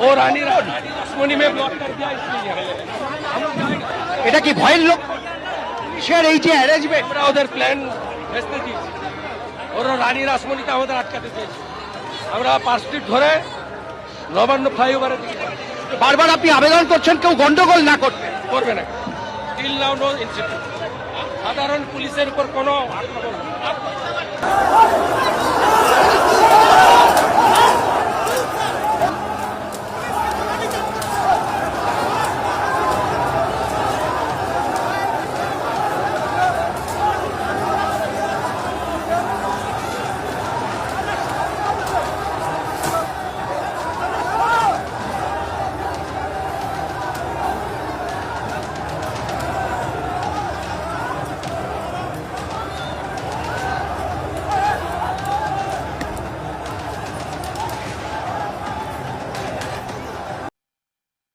और रानी रानी दुश्मनी में ब्लॉक कर दिया इसलिए এটা কি ভয়ের লোক কিসের এই যে অ্যারেঞ্জমেন্ট আমরা ওদের প্ল্যান ভেস্তে দিয়েছি ওরা রানী রাসমণিকে আমাদের আটকাতে চেয়েছে আমরা পাঁচ ফিট ধরে নবান্ন ফ্লাইওভারের দিকে বারবার আপনি আবেদন করছেন কেউ গন্ডগোল না করতে করবে না টিল নাও নো ইনসিডেন্ট সাধারণ পুলিশের উপর কোনো আক্রমণ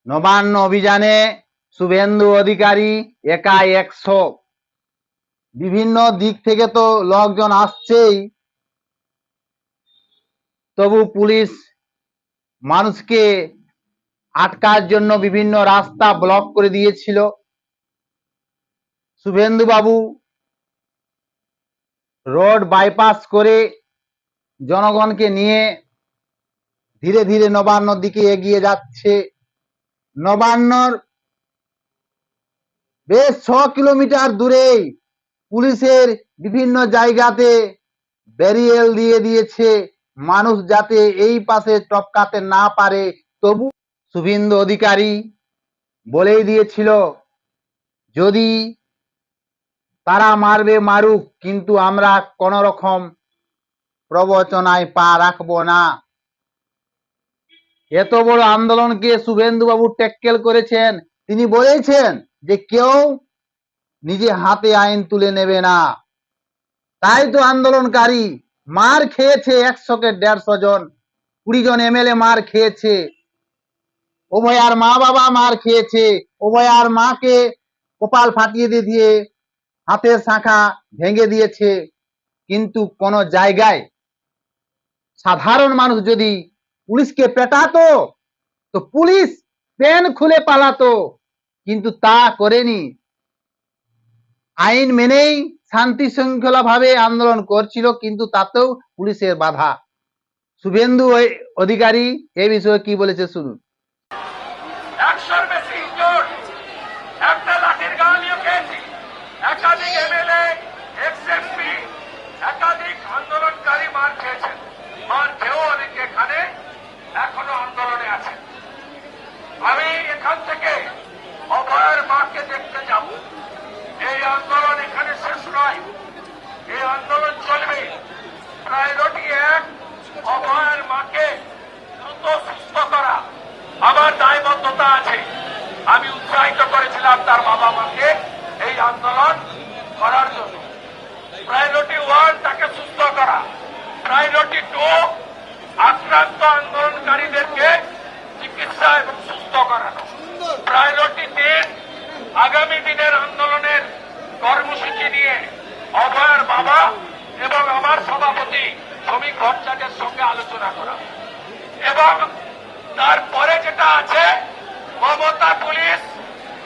নবান্ন অভিযানে শুভেন্দু অধিকারী একা একশো। বিভিন্ন দিক থেকে তো লোকজন আসছেই। তবু পুলিশ মানুষকে আটকার জন্য বিভিন্ন রাস্তা ব্লক করে দিয়েছিল। শুভেন্দু বাবু রোড বাইপাস করে জনগণকে নিয়ে ধীরে ধীরে নবান্নর দিকে এগিয়ে যাচ্ছে। নবান্নর বেশ ছ কিলোমিটার দূরেই পুলিশের বিভিন্ন জায়গাতে ব্যারিয়েল দিয়ে দিয়েছে। মানুষ যাতে এই পাশে টপকাতে না পারে, তবু শুভেন্দু অধিকারী বলেই দিয়েছিল, যদি তারা মারবে, মারুক, কিন্তু আমরা কোন রকম প্রবচনায় পা রাখব না। এত বড় আন্দোলনকে শুভেন্দু বাবু ট্যাক্কেল করেছেন। তিনি বলেছেন যে কেউ নিজে হাতে আইন তুলে নেবে না। তাই তো আন্দোলনকারী মার খেয়েছে একশো কে দেড়শো জন, কুড়ি জন এমএলএ মার খেয়েছে। উভয়ার মা বাবা মার খেয়েছে। উভয়ার মাকে কপাল ফাটিয়ে দিয়ে দিয়ে হাতের শাখা ভেঙে দিয়েছে। কিন্তু কোন জায়গায় সাধারণ মানুষ যদি পুলিশকে পেটাতো। তো পুলিশ পেন খুলে পালাতো, কিন্তু তা করেনি। আইন মেনেই শান্তি শৃঙ্খলা ভাবে আন্দোলন করছিল, কিন্তু তাতেও পুলিশের বাধা। শুভেন্দু অধিকারী, এ বিষয়ে কি বলেছে শুনুন একশোর বেশি ইনজোর্ড একটা লাঠির গালিও খেয়েছি একাধিক এমএলএ এক্স এমপি একাধিক আন্দোলনকারী মার খেয়েছেন মার খেয়েও অনেকে এখানে এখনও আন্দোলনে আছেন আমি এখান থেকে অভয়ের মাকে দেখতে যাব এই আন্দোলন এখানে শেষ নয় এই আন্দোলন চলবে প্রায়োরিটি এক অভয়ের মাকে দ্রুত সুস্থ করা আমার দায়বদ্ধতা আছে। আমি উৎসাহিত করেছিলাম তার বাবা মাকে এই আন্দোলন করার জন্য। প্রায়োরিটি ওয়ান তাকে সুস্থ করা। প্রায়োরিটি টু আক্রান্ত আন্দোলনকারীদেরকে চিকিৎসা এবং সুস্থ করানো। প্রায়োরিটি তিন, আগামী দিনের আন্দোলনের কর্মসূচি নিয়ে অভয়ের বাবা এবং আমার সভাপতি শ্রমিক ভট্টাচার্যের সঙ্গে আলোচনা করা। এবং তারপরে যেটা আছে মমতা পুলিশ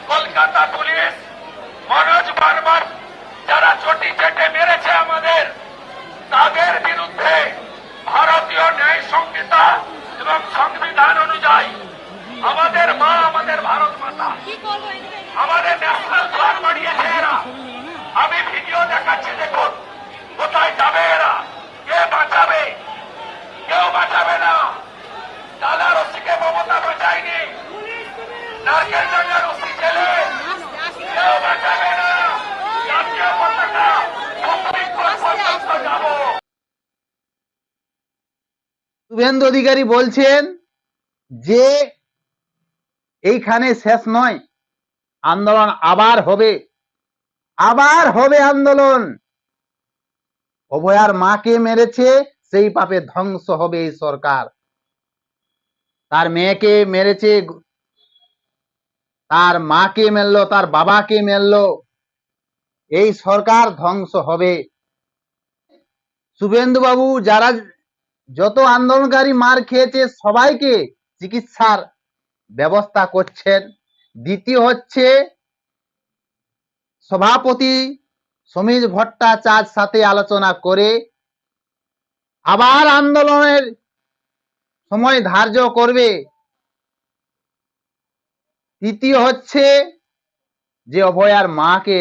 কলকাতা পুলিশ মনোজ বার্মার যারা চটি চেটে মেরেছে আমাদের তাদের বিরুদ্ধে ভারতীয় ন্যায় সংহিতা এবং সংবিধান অনুযায়ী আমাদের মা আমাদের ভারত মাতা আমাদের শুভেন্দু অধিকারী বলছেন যে এইখানে শেষ নয়, আন্দোলন আবার হবে। আবার হবে আন্দোলন। অভয়ার মাকে মেরেছে, সেই পাপে ধ্বংস হবে এই সরকার। তার মেয়েকে মেরেছে, তার মাকে মেরলো, তার বাবাকে মেরলো। এই সরকার ধ্বংস হবে। শুভেন্দু বাবু যারা যত আন্দোলনকারী মার খেয়েছে, সবাইকে চিকিৎসার ব্যবস্থা করছেন। দ্বিতীয় হচ্ছে সভাপতি সমীর ভট্টাচার্য সাথে আলোচনা করে আবার আন্দোলনের সময় ধার্য করবে। তৃতীয় হচ্ছে যে অভয়ার মাকে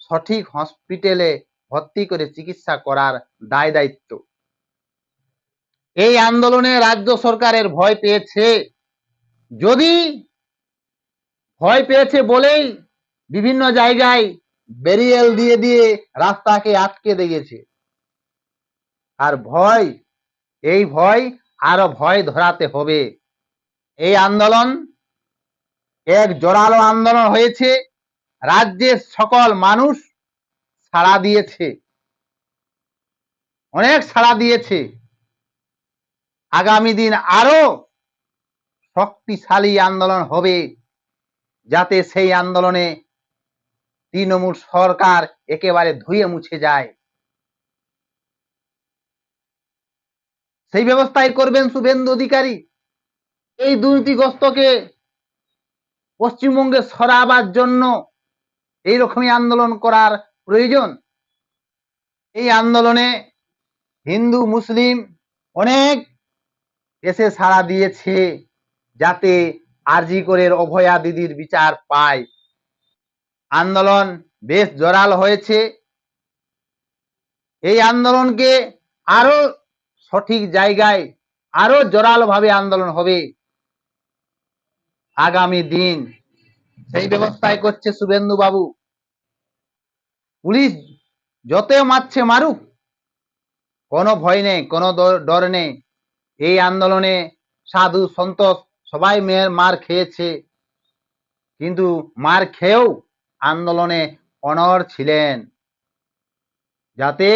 সঠিক হসপিটালে ভর্তি করে চিকিৎসা করার দায় দায়িত্ব। এই আন্দোলনে রাজ্য সরকারের ভয় পেয়েছে। যদি ভয় পেয়েছে বলেই বিভিন্ন জায়গায় ব্যারিয়েল দিয়ে দিয়ে রাস্তাকে আটকে দিয়েছে। আর ভয়, এই ভয় আরও ভয় ধরাতে হবে। এই আন্দোলন এক জোরালো আন্দোলন হয়েছে। রাজ্যের সকল মানুষ সাড়া দিয়েছে। অনেক সাড়া দিয়েছে। আগামী দিন আরও শক্তিশালী আন্দোলন হবে, যাতে সেই আন্দোলনে তৃণমূল সরকার একেবারে ধুয়ে মুছে যায়। সেই ব্যবস্থাই করবেন শুভেন্দু অধিকারী। এই দুর্নীতিগ্রস্তকে পশ্চিমবঙ্গে সরাবার জন্য এইরকমই আন্দোলন করার প্রয়োজন। এই আন্দোলনে হিন্দু, মুসলিম অনেক এসে সাড়া দিয়েছে যাতে আরজি করের অভয়া দিদির বিচার পায়। আন্দোলন বেশ জোরাল হয়েছে। এই আন্দোলনকে আরও সঠিক জায়গায় আরও জোরালো ভাবে আন্দোলন হবে আগামী দিন। সেই ব্যবস্থায় করছে শুভেন্দু বাবু পুলিশ যত মারছে মারুক, কোনো ভয় নেই, কোনো ডর নেই। এই আন্দোলনে সাধু সন্তোষ সবাই মেয়ের মার খেয়েছে। কিন্তু মার খেয়েও আন্দোলনে অনর ছিলেন। যাতে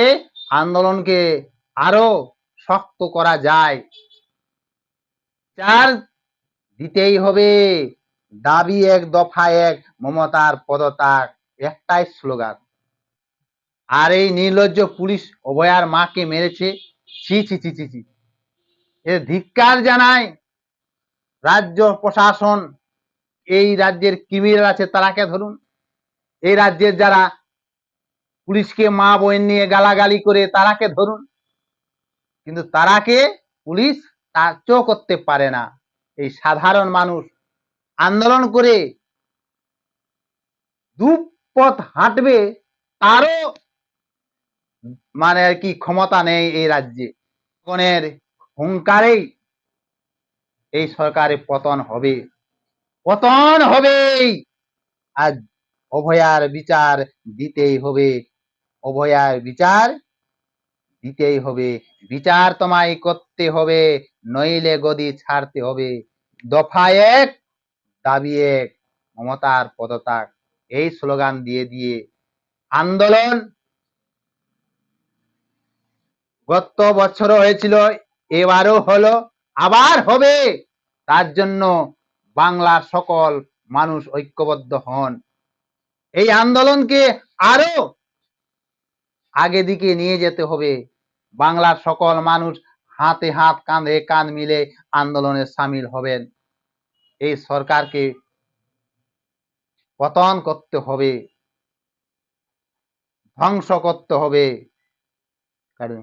আন্দোলনকে আরও শক্ত করা যায়। চার দিতেই হবে। দাবি এক, দফা এক, মমতার পদত্যাগ, একটাই স্লোগান। আর এই নির্লজ্জ পুলিশ অভয়ার মাকে মেরেছে। ছি ছি ছি ছি ছি। এ ধিক্কার জানায় রাজ্য প্রশাসন। এই রাজ্যের ক্রিমিনাল আছে তারাকে ধরুন। এই রাজ্যের যারা পুলিশকে মা বোন নিয়ে গালাগালি করে তারাকে ধরুন। কিন্তু তারাকে পুলিশ তাচ করতে পারে না। এই সাধারণ মানুষ আন্দোলন করে দুপথ হাঁটবে, তারও মানে আর কি ক্ষমতা নেই এই রাজ্যে। জনগণের হুঙ্কারেই এই সরকারের পতন হবে। পতন হবেই। আর অভয়ার বিচার দিতেই হবে। অভয়ার বিচার দিতেই হবে। বিচার তোমায় করতে হবে, নইলে গদি ছাড়তে হবে। দফা এক, দাবি এক, মমতার পদত্যাগ। এই স্লোগান দিয়ে দিয়ে আন্দোলন গত বছর হয়েছিল। এবারও হলো, আবার হবে। তার জন্য বাংলার সকল মানুষ ঐক্যবদ্ধ হন। এই আন্দোলনকে আরও আগে দিকে নিয়ে যেতে হবে। বাংলার সকল মানুষ হাতে হাত কাঁধে কাঁধ মিলে আন্দোলনে সামিল হবেন। এই সরকারকে পতন করতে হবে। ধ্বংস করতে হবে। কারণ